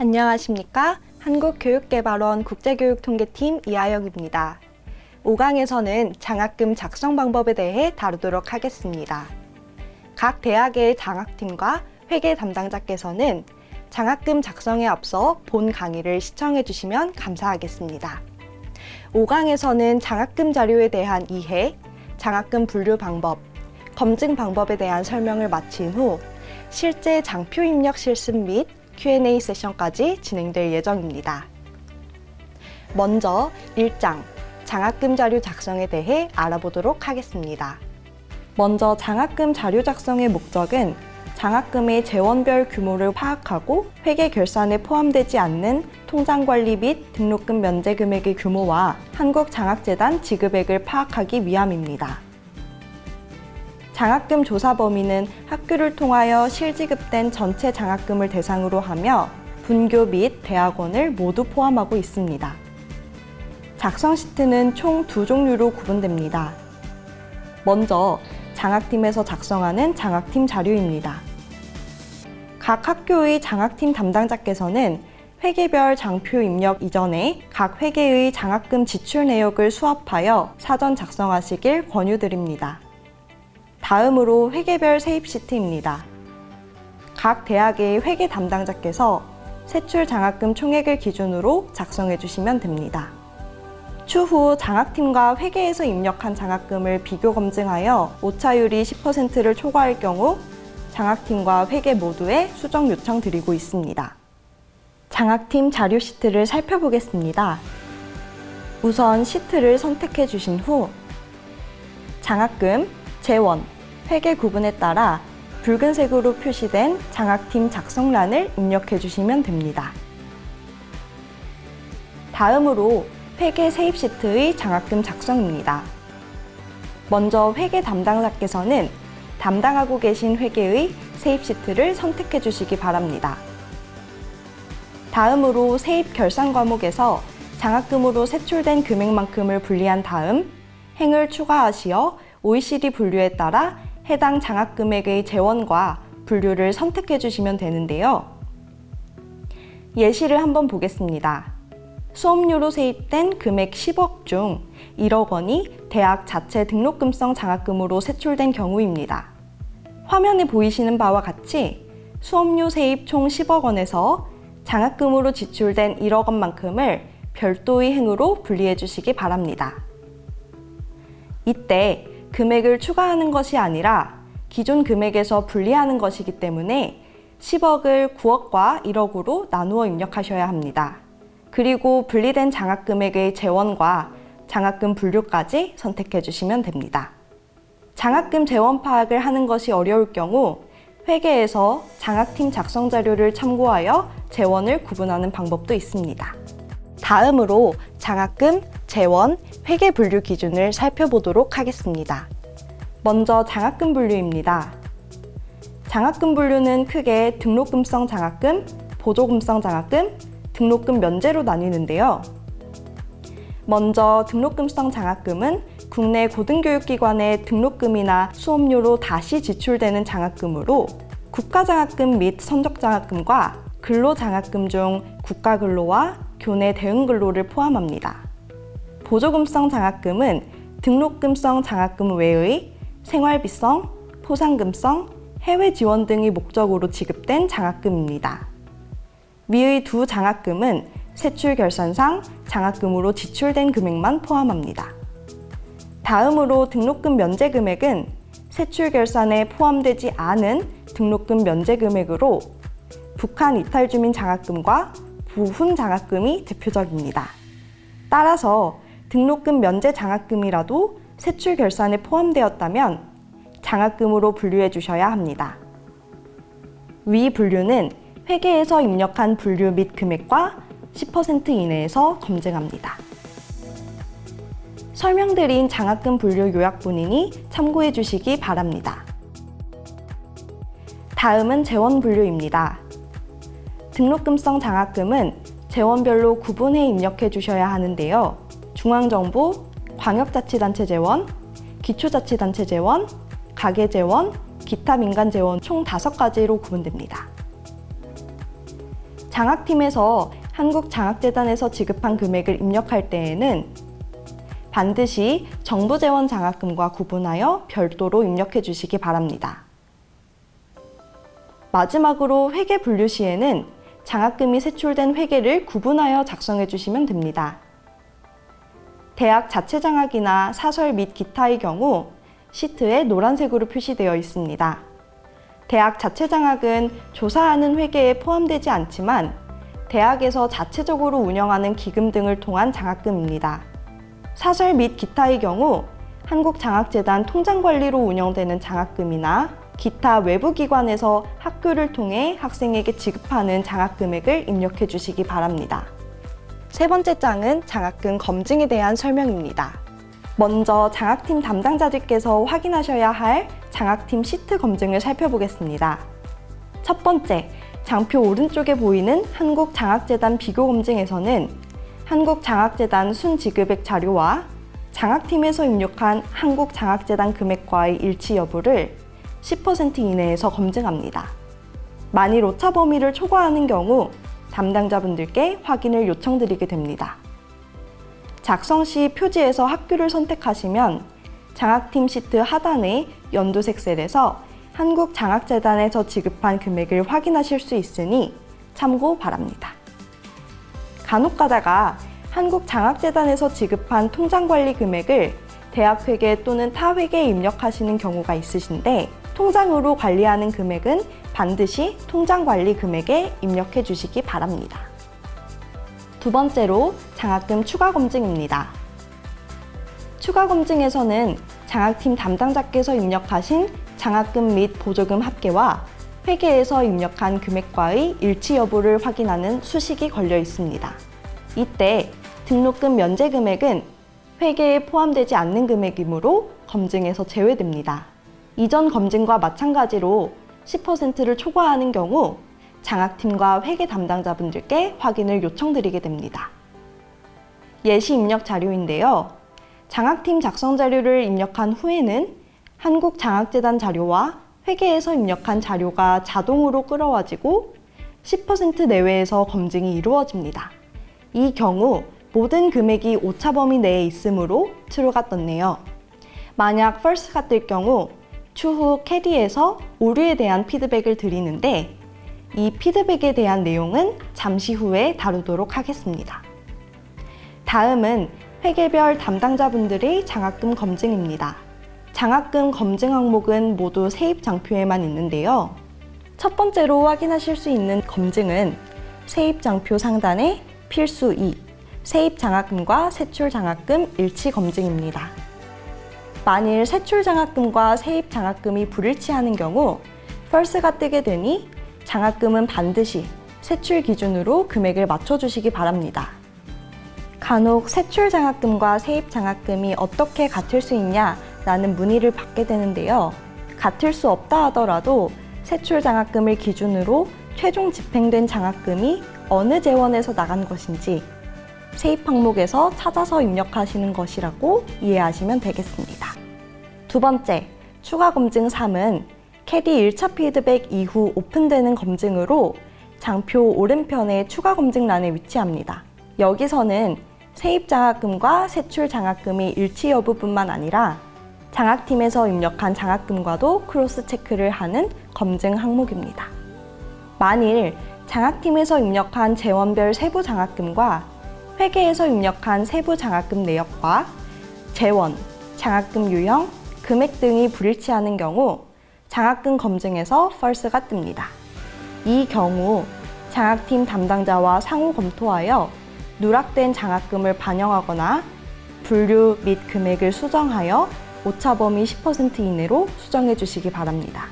안녕하십니까? 한국교육개발원 국제교육통계팀 이하영입니다. 5강에서는 장학금 작성 방법에 대해 다루도록 하겠습니다. 각 대학의 장학팀과 회계 담당자께서는 장학금 작성에 앞서 본 강의를 시청해 주시면 감사하겠습니다. 5강에서는 장학금 자료에 대한 이해, 장학금 분류 방법, 검증 방법에 대한 설명을 마친 후 실제 장표 입력 실습 및 Q&A 세션까지 진행될 예정입니다. 먼저 1장 장학금 자료 작성에 대해 알아보도록 하겠습니다. 먼저 장학금 자료 작성의 목적은 장학금의 재원별 규모를 파악하고 회계 결산에 포함되지 않는 통장 관리 및 등록금 면제 금액의 규모와 한국장학재단 지급액을 파악하기 위함입니다. 장학금 조사 범위는 학교를 통하여 실지급된 전체 장학금을 대상으로 하며 분교 및 대학원을 모두 포함하고 있습니다. 작성 시트는 총 두 종류로 구분됩니다. 먼저 장학팀에서 작성하는 장학팀 자료입니다. 각 학교의 장학팀 담당자께서는 회계별 장표 입력 이전에 각 회계의 장학금 지출 내역을 수합하여 사전 작성하시길 권유드립니다. 다음으로 회계별 세입 시트입니다. 각 대학의 회계 담당자께서 세출 장학금 총액을 기준으로 작성해 주시면 됩니다. 추후 장학팀과 회계에서 입력한 장학금을 비교 검증하여 오차율이 10%를 초과할 경우 장학팀과 회계 모두에 수정 요청 드리고 있습니다. 장학팀 자료 시트를 살펴보겠습니다. 우선 시트를 선택해 주신 후 장학금, 재원, 회계 구분에 따라 붉은색으로 표시된 장학팀 작성란을 입력해 주시면 됩니다. 다음으로 회계 세입 시트의 장학금 작성입니다. 먼저 회계 담당자께서는 담당하고 계신 회계의 세입 시트를 선택해 주시기 바랍니다. 다음으로 세입 결산 과목에서 장학금으로 세출된 금액만큼을 분리한 다음 행을 추가하시어 OECD 분류에 따라 해당 장학 금액의 재원과 분류를 선택해 주시면 되는데요. 예시를 한번 보겠습니다. 수업료로 세입된 금액 10억 중 1억 원이 대학 자체 등록금성 장학금으로 세출된 경우입니다. 화면에 보이시는 바와 같이 수업료 세입 총 10억 원에서 장학금으로 지출된 1억 원만큼을 별도의 행으로 분리해 주시기 바랍니다. 이때 금액을 추가하는 것이 아니라 기존 금액에서 분리하는 것이기 때문에 10억을 9억과 1억으로 나누어 입력하셔야 합니다. 그리고 분리된 장학금액의 재원과 장학금 분류까지 선택해 주시면 됩니다. 장학금 재원 파악을 하는 것이 어려울 경우 회계에서 장학팀 작성 자료를 참고하여 재원을 구분하는 방법도 있습니다. 다음으로 장학금, 재원, 회계 분류 기준을 살펴보도록 하겠습니다. 먼저 장학금 분류입니다. 장학금 분류는 크게 등록금성 장학금, 보조금성 장학금, 등록금 면제로 나뉘는데요. 먼저 등록금성 장학금은 국내 고등교육기관의 등록금이나 수업료로 다시 지출되는 장학금으로 국가장학금 및 선적장학금과 근로장학금 중 국가근로와 교내 대응근로를 포함합니다. 보조금성 장학금은 등록금성 장학금 외의 생활비성, 포상금성, 해외 지원 등의 목적으로 지급된 장학금입니다. 위의 두 장학금은 세출 결산상 장학금으로 지출된 금액만 포함합니다. 다음으로 등록금 면제 금액은 세출 결산에 포함되지 않은 등록금 면제 금액으로 북한 이탈 주민 장학금과 부훈 장학금이 대표적입니다. 따라서 등록금 면제 장학금이라도 세출 결산에 포함되었다면 장학금으로 분류해 주셔야 합니다. 위 분류는 회계에서 입력한 분류 및 금액과 10% 이내에서 검증합니다. 설명드린 장학금 분류 요약본이니 참고해 주시기 바랍니다. 다음은 재원 분류입니다. 등록금성 장학금은 재원별로 구분해 입력해 주셔야 하는데요. 중앙정부, 광역자치단체 재원, 기초자치단체 재원, 가계 재원, 기타 민간 재원 총 5가지로 구분됩니다. 장학팀에서 한국장학재단에서 지급한 금액을 입력할 때에는 반드시 정부 재원 장학금과 구분하여 별도로 입력해 주시기 바랍니다. 마지막으로 회계 분류 시에는 장학금이 세출된 회계를 구분하여 작성해 주시면 됩니다. 대학 자체 장학이나 사설 및 기타의 경우 시트에 노란색으로 표시되어 있습니다. 대학 자체 장학은 조사하는 회계에 포함되지 않지만 대학에서 자체적으로 운영하는 기금 등을 통한 장학금입니다. 사설 및 기타의 경우 한국장학재단 통장관리로 운영되는 장학금이나 기타 외부 기관에서 학교를 통해 학생에게 지급하는 장학 금액을 입력해 주시기 바랍니다. 세 번째 장은 장학금 검증에 대한 설명입니다. 먼저 장학팀 담당자들께서 확인하셔야 할 장학팀 시트 검증을 살펴보겠습니다. 첫 번째, 장표 오른쪽에 보이는 한국장학재단 비교 검증에서는 한국장학재단 순지급액 자료와 장학팀에서 입력한 한국장학재단 금액과의 일치 여부를 10% 이내에서 검증합니다. 만일 오차 범위를 초과하는 경우 담당자분들께 확인을 요청드리게 됩니다. 작성 시 표지에서 학교를 선택하시면 장학팀 시트 하단의 연두색 셀에서 한국장학재단에서 지급한 금액을 확인하실 수 있으니 참고 바랍니다. 간혹 가다가 한국장학재단에서 지급한 통장관리 금액을 대학회계 또는 타회계에 입력하시는 경우가 있으신데 통장으로 관리하는 금액은 반드시 통장 관리 금액에 입력해 주시기 바랍니다. 두 번째로 장학금 추가 검증입니다. 추가 검증에서는 장학팀 담당자께서 입력하신 장학금 및 보조금 합계와 회계에서 입력한 금액과의 일치 여부를 확인하는 수식이 걸려 있습니다. 이때 등록금 면제 금액은 회계에 포함되지 않는 금액이므로 검증에서 제외됩니다. 이전 검증과 마찬가지로 10%를 초과하는 경우 장학팀과 회계 담당자분들께 확인을 요청드리게 됩니다. 예시 입력 자료인데요. 장학팀 작성 자료를 입력한 후에는 한국장학재단 자료와 회계에서 입력한 자료가 자동으로 끌어와지고 10% 내외에서 검증이 이루어집니다. 이 경우 모든 금액이 오차 범위 내에 있으므로 true가 떴네요. 만약 false가 뜰 경우 추후 캐디에서 오류에 대한 피드백을 드리는데 이 피드백에 대한 내용은 잠시 후에 다루도록 하겠습니다. 다음은 회계별 담당자분들의 장학금 검증입니다. 장학금 검증 항목은 모두 세입 장표에만 있는데요. 첫 번째로 확인하실 수 있는 검증은 세입 장표 상단의 필수 2, 세입 장학금과 세출 장학금 일치 검증입니다. 만일 세출 장학금과 세입 장학금이 불일치하는 경우 false가 뜨게 되니 장학금은 반드시 세출 기준으로 금액을 맞춰주시기 바랍니다. 간혹 세출 장학금과 세입 장학금이 어떻게 같을 수 있냐라는 문의를 받게 되는데요. 같을 수 없다 하더라도 세출 장학금을 기준으로 최종 집행된 장학금이 어느 재원에서 나간 것인지 세입 항목에서 찾아서 입력하시는 것이라고 이해하시면 되겠습니다. 두 번째, 추가 검증 3은 캐디 1차 피드백 이후 오픈되는 검증으로 장표 오른편의 추가 검증란에 위치합니다. 여기서는 세입 장학금과 세출 장학금이 일치 여부뿐만 아니라 장학팀에서 입력한 장학금과도 크로스 체크를 하는 검증 항목입니다. 만일 장학팀에서 입력한 재원별 세부 장학금과 회계에서 입력한 세부 장학금 내역과 재원, 장학금 유형, 금액 등이 불일치하는 경우 장학금 검증에서 false가 뜹니다. 이 경우 장학팀 담당자와 상호 검토하여 누락된 장학금을 반영하거나 분류 및 금액을 수정하여 오차 범위 10% 이내로 수정해 주시기 바랍니다.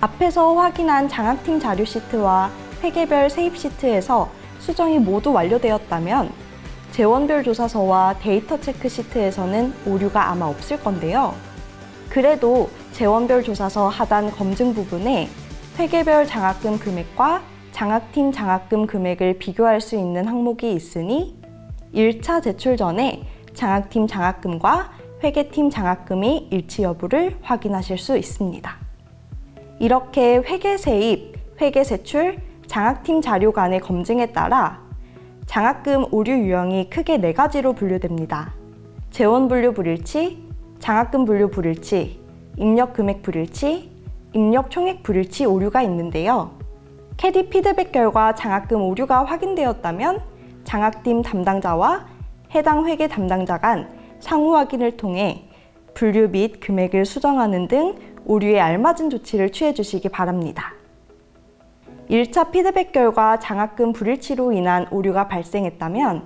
앞에서 확인한 장학팀 자료 시트와 회계별 세입 시트에서 수정이 모두 완료되었다면 재원별 조사서와 데이터 체크 시트에서는 오류가 아마 없을 건데요. 그래도 재원별 조사서 하단 검증 부분에 회계별 장학금 금액과 장학팀 장학금 금액을 비교할 수 있는 항목이 있으니 1차 제출 전에 장학팀 장학금과 회계팀 장학금이 일치 여부를 확인하실 수 있습니다. 이렇게 회계 세입, 회계 세출, 장학팀 자료 간의 검증에 따라 장학금 오류 유형이 크게 네 가지로 분류됩니다. 재원 분류 불일치, 장학금 분류 불일치, 입력 금액 불일치, 입력 총액 불일치 오류가 있는데요. 캐디 피드백 결과 장학금 오류가 확인되었다면 장학팀 담당자와 해당 회계 담당자 간 상호 확인을 통해 분류 및 금액을 수정하는 등 오류에 알맞은 조치를 취해 주시기 바랍니다. 1차 피드백 결과 장학금 불일치로 인한 오류가 발생했다면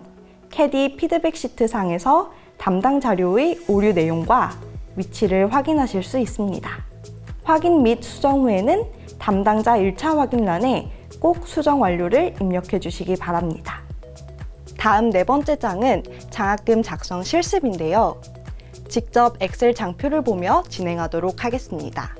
캐디 피드백 시트 상에서 담당 자료의 오류 내용과 위치를 확인하실 수 있습니다. 확인 및 수정 후에는 담당자 1차 확인란에 꼭 수정 완료를 입력해 주시기 바랍니다. 다음 네 번째 장은 장학금 작성 실습인데요. 직접 엑셀 장표를 보며 진행하도록 하겠습니다.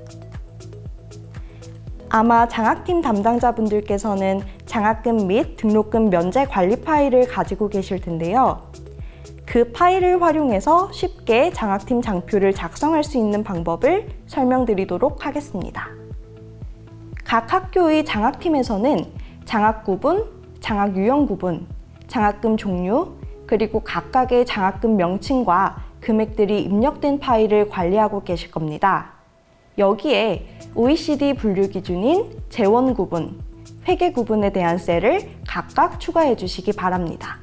아마 장학팀 담당자분들께서는 장학금 및 등록금 면제 관리 파일을 가지고 계실 텐데요. 그 파일을 활용해서 쉽게 장학팀 장표를 작성할 수 있는 방법을 설명드리도록 하겠습니다. 각 학교의 장학팀에서는 장학 구분, 장학 유형 구분, 장학금 종류, 그리고 각각의 장학금 명칭과 금액들이 입력된 파일을 관리하고 계실 겁니다. 여기에 OECD 분류 기준인 재원 구분, 회계 구분에 대한 셀을 각각 추가해 주시기 바랍니다.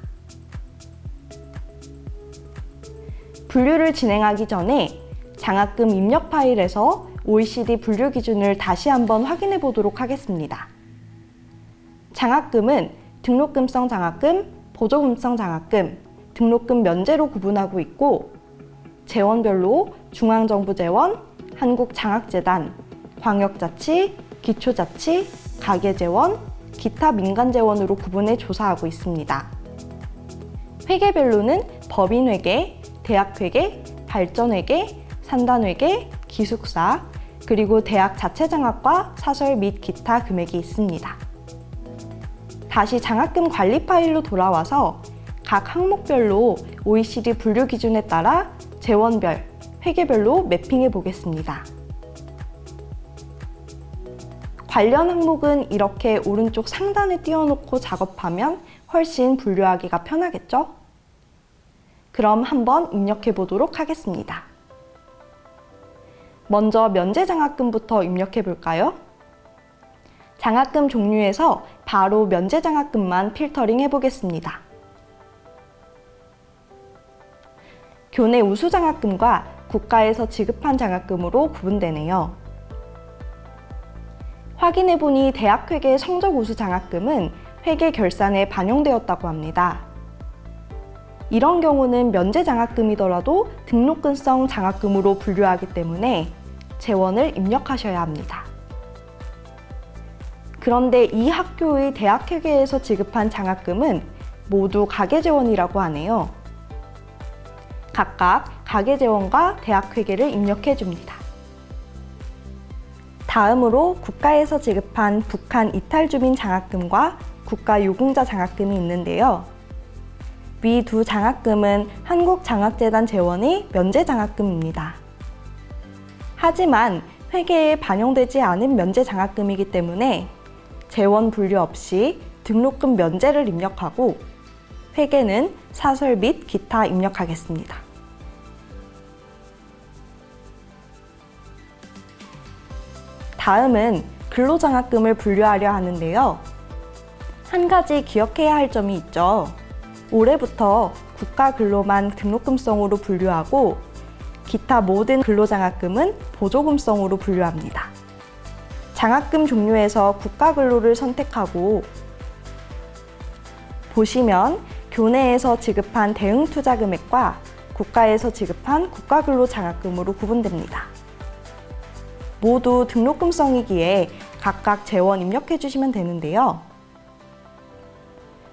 분류를 진행하기 전에 장학금 입력 파일에서 OECD 분류 기준을 다시 한번 확인해 보도록 하겠습니다. 장학금은 등록금성 장학금, 보조금성 장학금, 등록금 면제로 구분하고 있고 재원별로 중앙정부 재원, 한국장학재단, 광역자치, 기초자치, 가계재원, 기타 민간재원으로 구분해 조사하고 있습니다. 회계별로는 법인회계, 대학회계, 발전회계, 산단회계, 기숙사, 그리고 대학 자체 장학과 사설 및 기타 금액이 있습니다. 다시 장학금 관리 파일로 돌아와서 각 항목별로 OECD 분류 기준에 따라 재원별, 회계별로 매핑해 보겠습니다. 관련 항목은 이렇게 오른쪽 상단에 띄워놓고 작업하면 훨씬 분류하기가 편하겠죠? 그럼 한번 입력해 보도록 하겠습니다. 먼저 면제 장학금부터 입력해 볼까요? 장학금 종류에서 바로 면제 장학금만 필터링 해 보겠습니다. 교내 우수 장학금과 국가에서 지급한 장학금으로 구분되네요. 확인해 보니 대학회계 성적 우수 장학금은 회계 결산에 반영되었다고 합니다. 이런 경우는 면제 장학금이더라도 등록금성 장학금으로 분류하기 때문에 재원을 입력하셔야 합니다. 그런데 이 학교의 대학회계에서 지급한 장학금은 모두 가계재원이라고 하네요. 각각 가계재원과 대학회계를 입력해 줍니다. 다음으로 국가에서 지급한 북한 이탈주민 장학금과 국가 유공자 장학금이 있는데요. 위 두 장학금은 한국장학재단 재원의 면제 장학금입니다. 하지만 회계에 반영되지 않은 면제 장학금이기 때문에 재원 분류 없이 등록금 면제를 입력하고 회계는 사설 및 기타 입력하겠습니다. 다음은 근로장학금을 분류하려 하는데요. 한 가지 기억해야 할 점이 있죠. 올해부터 국가 근로만 등록금성으로 분류하고 기타 모든 근로장학금은 보조금성으로 분류합니다. 장학금 종류에서 국가 근로를 선택하고 보시면 교내에서 지급한 대응 투자 금액과 국가에서 지급한 국가 근로 장학금으로 구분됩니다. 모두 등록금성이기에 각각 재원 입력해 주시면 되는데요.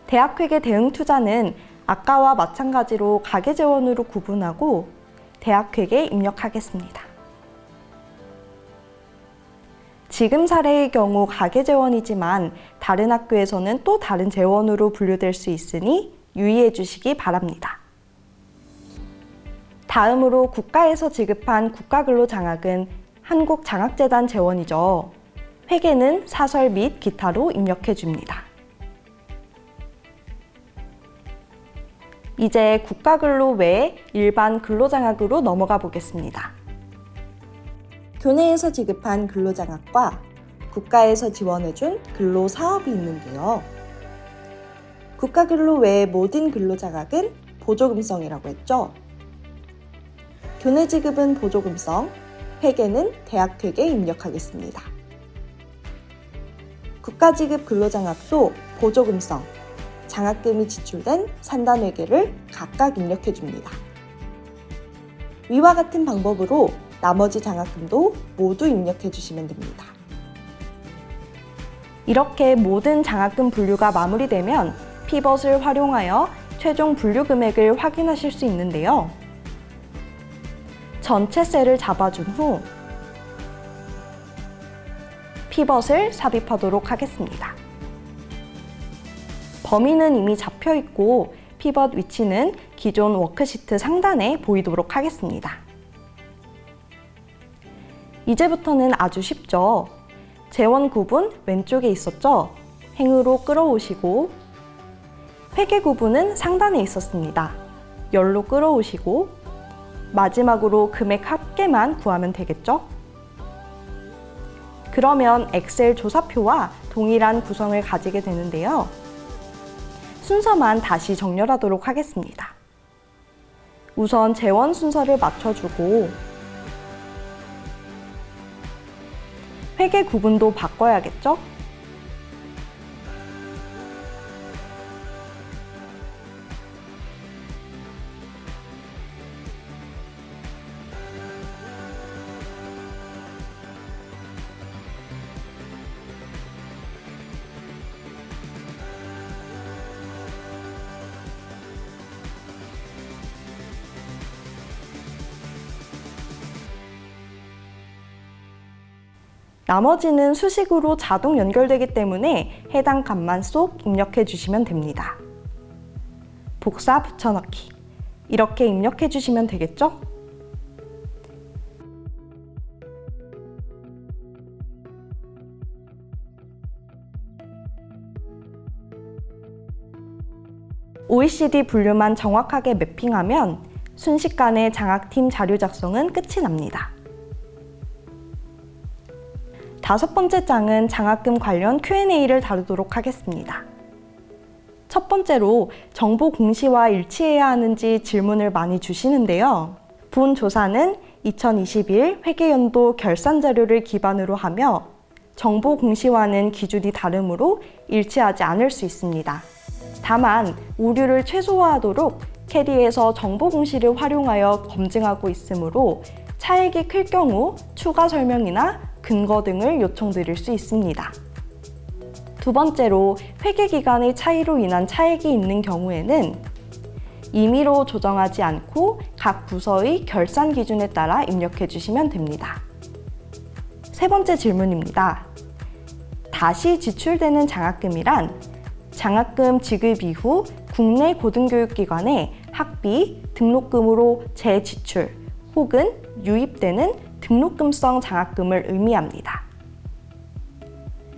대학회계 대응 투자는 아까와 마찬가지로 가계 재원으로 구분하고 대학회계 입력하겠습니다. 지금 사례의 경우 가계 재원이지만 다른 학교에서는 또 다른 재원으로 분류될 수 있으니 유의해 주시기 바랍니다. 다음으로 국가에서 지급한 국가근로 장학은 한국장학재단 재원이죠. 회계는 사설 및 기타로 입력해 줍니다. 이제 국가근로 외에 일반 근로장학으로 넘어가 보겠습니다. 교내에서 지급한 근로장학과 국가에서 지원해준 근로사업이 있는데요. 국가근로 외의 모든 근로장학은 보조금성이라고 했죠. 교내 지급은 보조금성, 회계는 대학회계에 입력하겠습니다. 국가지급 근로장학도 보조금성, 장학금이 지출된 산단회계를 각각 입력해 줍니다. 위와 같은 방법으로 나머지 장학금도 모두 입력해 주시면 됩니다. 이렇게 모든 장학금 분류가 마무리되면 피벗을 활용하여 최종 분류 금액을 확인하실 수 있는데요. 전체 셀을 잡아준 후 피벗을 삽입하도록 하겠습니다. 범위는 이미 잡혀 있고 피벗 위치는 기존 워크시트 상단에 보이도록 하겠습니다. 이제부터는 아주 쉽죠. 재원 구분 왼쪽에 있었죠? 행으로 끌어오시고 회계 구분은 상단에 있었습니다. 열로 끌어오시고 마지막으로 금액 합계만 구하면 되겠죠? 그러면 엑셀 조사표와 동일한 구성을 가지게 되는데요. 순서만 다시 정렬하도록 하겠습니다. 우선 재원 순서를 맞춰주고 회계 구분도 바꿔야겠죠? 나머지는 수식으로 자동 연결되기 때문에 해당 값만 쏙 입력해 주시면 됩니다. 복사 붙여넣기. 이렇게 입력해 주시면 되겠죠? OECD 분류만 정확하게 매핑하면 순식간에 장학팀 자료 작성은 끝이 납니다. 다섯 번째 장은 장학금 관련 Q&A를 다루도록 하겠습니다. 첫 번째로 정보 공시와 일치해야 하는지 질문을 많이 주시는데요. 본 조사는 2021 회계연도 결산 자료를 기반으로 하며 정보 공시와는 기준이 다르므로 일치하지 않을 수 있습니다. 다만 오류를 최소화하도록 캐리에서 정보 공시를 활용하여 검증하고 있으므로 차액이 클 경우 추가 설명이나 근거 등을 요청드릴 수 있습니다. 두 번째로 회계 기간의 차이로 인한 차액이 있는 경우에는 임의로 조정하지 않고 각 부서의 결산 기준에 따라 입력해 주시면 됩니다. 세 번째 질문입니다. 다시 지출되는 장학금이란 장학금 지급 이후 국내 고등교육기관에 학비, 등록금으로 재지출 혹은 유입되는 등록금성 장학금을 의미합니다.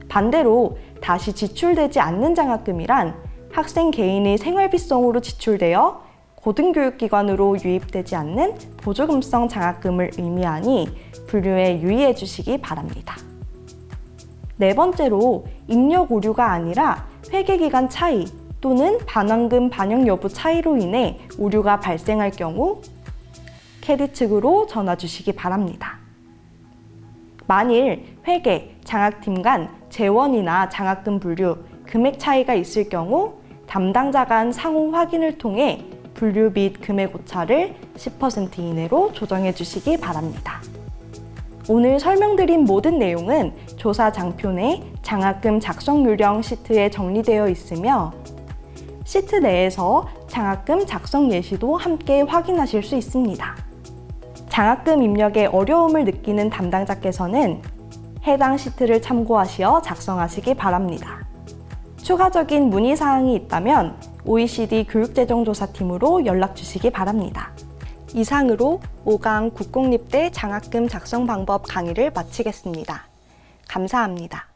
반대로 다시 지출되지 않는 장학금이란 학생 개인의 생활비성으로 지출되어 고등교육기관으로 유입되지 않는 보조금성 장학금을 의미하니 분류에 유의해 주시기 바랍니다. 네 번째로 입력 오류가 아니라 회계기간 차이 또는 반환금 반영 여부 차이로 인해 오류가 발생할 경우 캐디 측으로 전화 주시기 바랍니다. 만일 회계, 장학팀 간 재원이나 장학금 분류, 금액 차이가 있을 경우 담당자 간 상호 확인을 통해 분류 및 금액 오차를 10% 이내로 조정해 주시기 바랍니다. 오늘 설명드린 모든 내용은 조사 장표 내 장학금 작성 요령 시트에 정리되어 있으며 시트 내에서 장학금 작성 예시도 함께 확인하실 수 있습니다. 장학금 입력에 어려움을 느끼는 담당자께서는 해당 시트를 참고하시어 작성하시기 바랍니다. 추가적인 문의 사항이 있다면 OECD 교육재정조사팀으로 연락 주시기 바랍니다. 이상으로 5강 국공립대 장학금 작성 방법 강의를 마치겠습니다. 감사합니다.